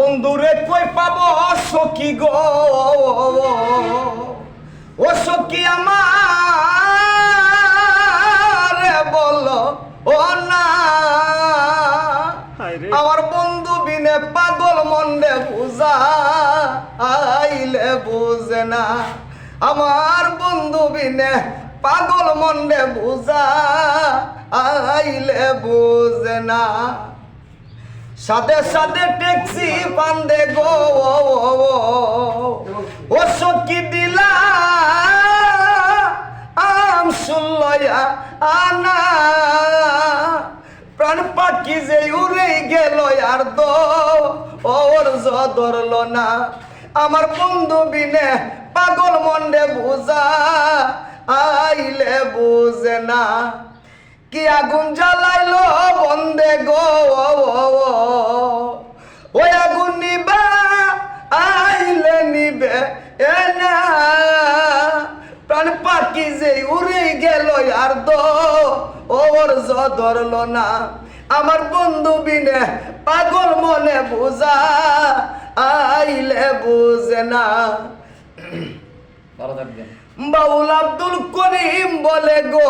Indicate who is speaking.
Speaker 1: বন্ধুরে কই পাব? সখী গো? ও সখী আমার? বল ও না। আমার বন্ধু বিনে পাগল মন্ডে বুঝা আইলে বুঝে না। আমার বন্ধু বিনে পাগল মন্ডে বুঝা আইলে বুঝে না। সাথে সাথে ট্যাক্সি পান্দে গো, ও সখী দিলা, আম শুনলয়া আনা। প্রাণ পাখি যে উড়ে গেল আর দো ওর ধরল না। আমার বন্ধু বিনে পাগল মন্ডে বুঝা, আইলে বুঝে না। কি আগুন জ্বালাইলো বন্দে গো গেল আর দো ওর জ ধরল না আমার বন্ধু বিনে পাগল মনে বুঝা আইলে বুঝে না। বাউল আব্দুল করিম বলে গো